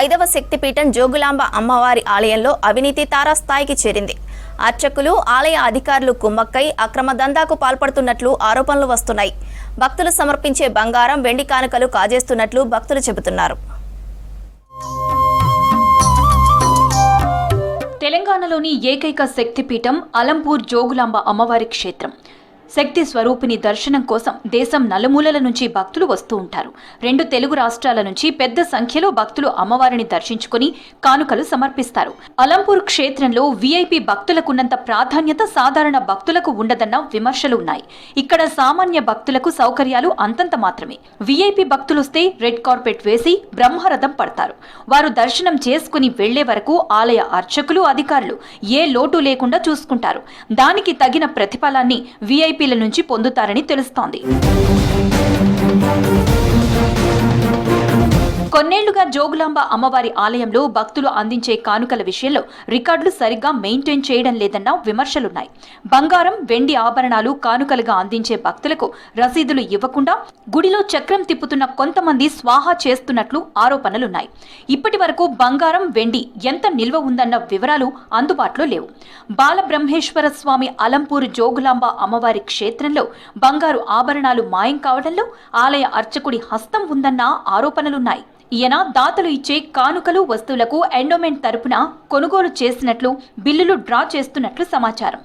ఐదవ శక్తిపీఠం జోగులాంబ అమ్మవారి ఆలయంలో అవినీతి తారాస్థాయికి చేరింది. అర్చకులు ఆలయ అధికారులు కుమ్మక్కై అక్రమ దందాకు పాల్పడుతున్నట్లు ఆరోపణలు వస్తున్నాయి. భక్తులు సమర్పించే బంగారం వెండి కానుకలు కాజేస్తున్నట్లు భక్తులు చెబుతున్నారు. తెలంగాణలోని ఏకైక శక్తిపీఠం అలంపూర్ జోగులాంబ అమ్మవారి క్షేత్రం. శక్తి స్వరూపిణి దర్శనం కోసం దేశం నలుమూలల నుంచి భక్తులు వస్తూ ఉంటారు. రెండు తెలుగు రాష్ట్రాల నుంచి పెద్ద సంఖ్యలో భక్తులు అమ్మవారిని దర్శించుకుని కానుకలు సమర్పిస్తారు. అలంపూర్ క్షేత్రంలో వీఐపీ భక్తులకున్నంత ప్రాధాన్యత సాధారణ భక్తులకు ఉండదన్న విమర్శలు ఉన్నాయి. ఇక్కడ సామాన్య భక్తులకు సౌకర్యాలు అంతంత మాత్రమే. వీఐపీ భక్తులొస్తే రెడ్ కార్పెట్ వేసి బ్రహ్మరథం పడతారు. వారు దర్శనం చేసుకుని వెళ్ళే వరకు ఆలయ అర్చకులు అధికారులు ఏ లోటు లేకుండా చూసుకుంటారు. దానికి తగిన ప్రతిఫలాన్ని వీఐపీ వీఐపీల నుంచి పొందుతారని తెలుస్తోంది. కొన్నేళ్ళుగా జోగులాంబ అమ్మవారి ఆలయంలో భక్తులు అందించే కానుకల విషయంలో రికార్డులు సరిగ్గా మెయింటైన్ చేయడం లేదన్న విమర్శలున్నాయి. బంగారం వెండి ఆభరణాలు కానుకలుగా అందించే భక్తులకు రసీదులు ఇవ్వకుండా గుడిలో చక్రం తిప్పుతున్న కొంతమంది స్వాహా చేస్తున్నట్లు ఆరోపణలున్నాయి. ఇప్పటి వరకు బంగారం వెండి ఎంత నిల్వ ఉందన్న వివరాలు అందుబాటులో లేవు. బాలబ్రహ్మేశ్వర స్వామి అలంపూర్ జోగులాంబ అమ్మవారి క్షేత్రంలో బంగారు ఆభరణాలు మాయం కావడంలో ఆలయ అర్చకుడి హస్తం ఉందన్న ఆరోపణలున్నాయి. ఈయన దాతలు ఇచ్చే కానుకలు వస్తువులకు ఎండోమెంట్ తరపున కొనుగోలు చేసినట్లు బిల్లులు డ్రా చేస్తున్నట్లు సమాచారం.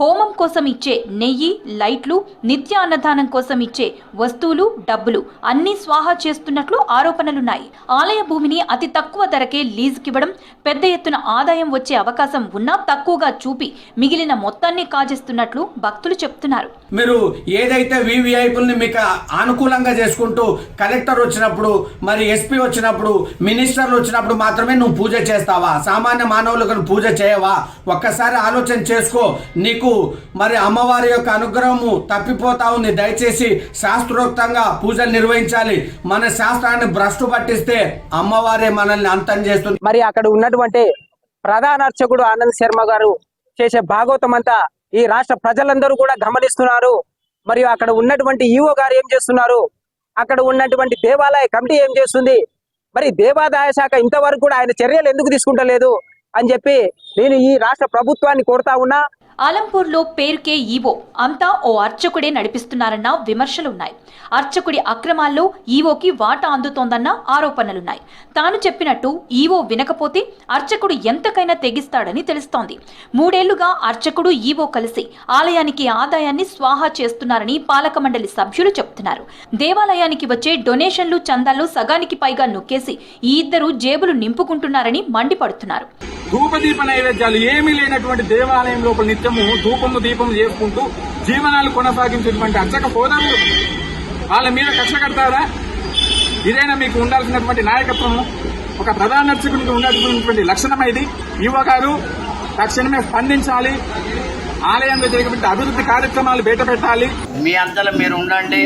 హోమం కోసం ఇచ్చే నెయ్యి లైట్లు నిత్య అన్నదానం కోసం ఇచ్చే వస్తువులు డబ్బులు అన్నీ స్వాహా చేస్తున్నట్లు ఆరోపణలున్నాయి. ఆలయ భూమిని అతి తక్కువ ధరకే లీజుకివ్వడం పెద్ద ఎత్తున ఆదాయం వచ్చే అవకాశం ఉన్నా తక్కువగా చూపి మిగిలిన మొత్తాన్ని కాజేస్తున్నట్లు భక్తులు చెప్తున్నారు. మీరు ఏదైతే వివిఐపుల్ని మీకు అనుకూలంగా చేసుకుంటూ కలెక్టర్ వచ్చినప్పుడు మరి ఎస్పీ వచ్చినప్పుడు మినిస్టర్లు వచ్చినప్పుడు మాత్రమే నువ్వు పూజ చేస్తావా? సామాన్య మానవులకు పూజ చేయవా? ఒక్కసారి ఆలోచన చేసుకో. నీకు మరి అమ్మవారి యొక్క అనుగ్రహము తప్పిపోతా ఉంది. దయచేసి శాస్త్రోక్తంగా పూజలు నిర్వహించాలి. మన శాస్త్రాన్ని భ్రష్టు పట్టిస్తే అమ్మవారే మనల్ని అంతం చేస్తుంది. మరి అక్కడ ఉన్నటువంటి ప్రధాన అర్చకుడు ఆనంద్ శర్మ గారు చేసే భాగవతం అంతా ఈ రాష్ట్ర ప్రజలందరూ కూడా గమనిస్తున్నారు. మరియు అక్కడ ఉన్నటువంటి ఈఓ గారు ఏం చేస్తున్నారు? అక్కడ ఉన్నటువంటి దేవాలయ కమిటీ ఏం చేస్తుంది? మరి దేవాదాయ శాఖ ఇంతవరకు కూడా ఆయన చర్యలు ఎందుకు తీసుకుంటలేదు? అని చెప్పి నేను ఈ రాష్ట్ర ప్రభుత్వాన్ని కోరుతా ఉన్నా. ఆలంపూర్లో పేరుకే ఈవో. అంతా ఓ అర్చకుడే నడిపిస్తున్నారన్న విమర్శలున్నాయి. అర్చకుడి అక్రమాల్లో ఈవోకి వాటా అందుతోందన్న ఆరోపణలున్నాయి. తాను చెప్పినట్టు ఈవో వినకపోతే అర్చకుడు ఎంతకైనా తెగిస్తాడని తెలుస్తోంది. మూడేళ్ళుగా అర్చకుడు ఈవో కలిసి ఆలయానికి ఆదాయాన్ని స్వాహా చేస్తున్నారని పాలక మండలి సభ్యులు చెప్తున్నారు. దేవాలయానికి వచ్చే డొనేషన్లు చందాలు సగానికి పైగా నొక్కేసి ఈ ఇద్దరు జేబులు నింపుకుంటున్నారని మండిపడుతున్నారు. ధూపదీప నైవేద్యాలు ఏమీ లేనటువంటి దేవాలయం లోపల నిత్యము ధూపము దీపము చేసుకుంటూ జీవనాలు కొనసాగించేటువంటి అర్చక హోదాలు. వాళ్ళ మీద కక్ష కడతారా? ఇదేనా మీకు ఉండాల్సినటువంటి నాయకత్వము. ఒక ప్రధాన అర్చకునికి ఉండాల్సినటువంటి లక్షణం ఇది. యువ గారు తక్షణమే స్పందించాలి. ఆలయంలో జరిగినటువంటి అభివృద్ధి కార్యక్రమాలు బయట పెట్టాలి. మీ అంతలో మీరు ఉండండి.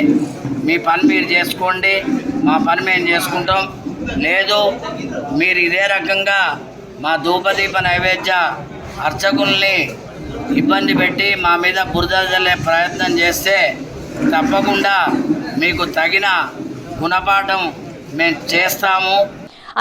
మీ పని మీరు చేసుకోండి. మా పని మేము చేసుకుంటాం. లేదు మీరు ఇదే రకంగా మా ధూపదీప నైవేద్య అర్చకుల్ని ఇబ్బంది పెట్టి మా మీద బురద జల్లే ప్రయత్నం చేస్తే తప్పకుండా మీకు తగిన గుణపాఠం మేము చేస్తాము.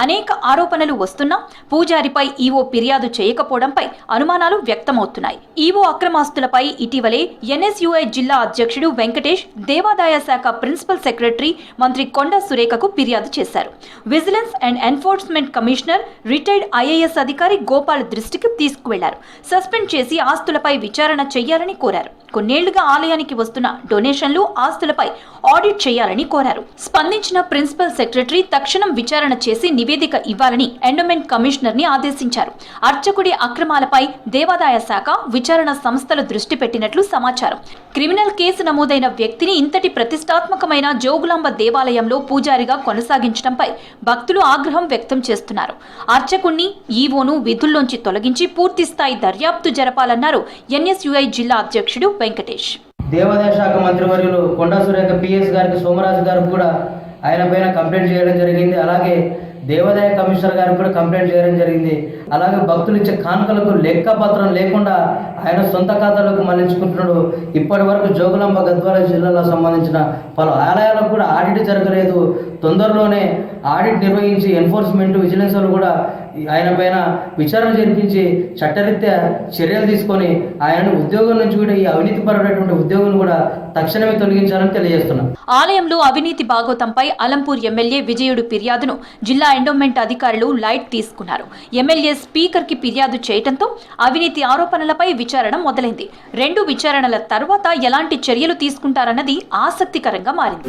అనేక ఆరోపణలు వస్తున్నా పూజారిపై ఈవో ఫిర్యాదు చేయకపోవడంపై అనుమానాలు వ్యక్తమవుతున్నాయి. ఈవో అక్రమాస్తులపై ఇటీవలే ఎన్ఎస్యుఐ జిల్లా అధ్యక్షుడు వెంకటేష్ దేవాదాయ శాఖ ప్రిన్సిపల్ సెక్రటరీ మంత్రి కొండ సురేఖకు ఫిర్యాదు చేశారు. Vigilance and enforcement commissioner retired IAS అధికారి గోపాల్ దృష్టికి తీసుకువెళ్ళారు. సస్పెండ్ చేసి ఆస్తులపై విచారణ చేయాలని కోరారు. కొన్నేళ్ళుగా ఆలయానికి వస్తున్న డొనేషన్లు ఆస్తులపై ఆడిట్ చేయాలని కోరారు. స్పందించిన ప్రిన్సిపల్ సెక్రటరీ తక్షణం విచారణ చేసి నివేదిక ఇవ్వాలని ఎండోమెంట్ కమిషనర్ని ఆదేశించారు. అర్చకుడి అక్రమాలపై దేవాదాయ శాఖ విచారణ సంస్థలు దృష్టి పెట్టినట్లు సమాచారం. క్రిమినల్ కేసు నమోదైన వ్యక్తిని ఇంతటి ప్రతిష్టాత్మకమైన జోగులాంబ దేవాలయంలో పూజారిగా కొనసాగించడంపై భక్తులు ఆగ్రహం వ్యక్తం చేస్తున్నారు. అర్చకుణ్ణి ఈవోను విధుల్లోంచి తొలగించి పూర్తి స్థాయి దర్యాప్తు జరపాలన్నారు ఎన్ఎస్యుఐ జిల్లా అధ్యక్షుడు వెంకటేష్. దేవాదాయ శాఖ మంత్రివర్యులు కొండా సురేఖ పిఎస్ గారికి సోమరాజు గారికి కూడా ఆయన పైన కంప్లైంట్ చేయడం జరిగింది. అలాగే దేవాదాయ కమిషనర్ గారికి కూడా కంప్లైంట్ చేయడం జరిగింది. అలాగే భక్తులు ఇచ్చే కానుకలకు లెక్క పత్రం లేకుండా ఆయన సొంత ఖాతాలకు మళ్ళించుకుంటున్నాడు. ఇప్పటి వరకు జోగులాంబ గద్వాల జిల్లాలో సంబంధించిన పలు ఆలయాలకు కూడా ఆడిట్ జరగలేదు. తొందరలోనే ఆడిట్ నిర్వహించి ఎన్ఫోర్స్మెంట్ విజిలెన్స్ వాళ్ళు కూడా ఆయన పైన విచారణ జరిపించి చట్టరీత్యా చర్యలు తీసుకొని ఆయన ఉద్యోగం నుంచి కూడా ఈ అవినీతి పరమైనటువంటి ఉద్యోగం కూడా తక్షణమే తొలగించాలని తెలియజేస్తున్నాం. ఆలయంలో అవినీతి భాగోతంపై అలంపూర్ ఎమ్మెల్యే విజయుడు ఫిర్యాదును జిల్లా ఎండోమెంట్ అధికారులు లైట్ తీసుకున్నారు. ఎమ్మెల్యే స్పీకర్కి ఫిర్యాదు చేయడంతో అవినీతి ఆరోపణలపై విచారణ మొదలైంది. రెండు విచారణల తర్వాత ఎలాంటి చర్యలు తీసుకుంటారన్నది ఆసక్తికరంగా మారింది.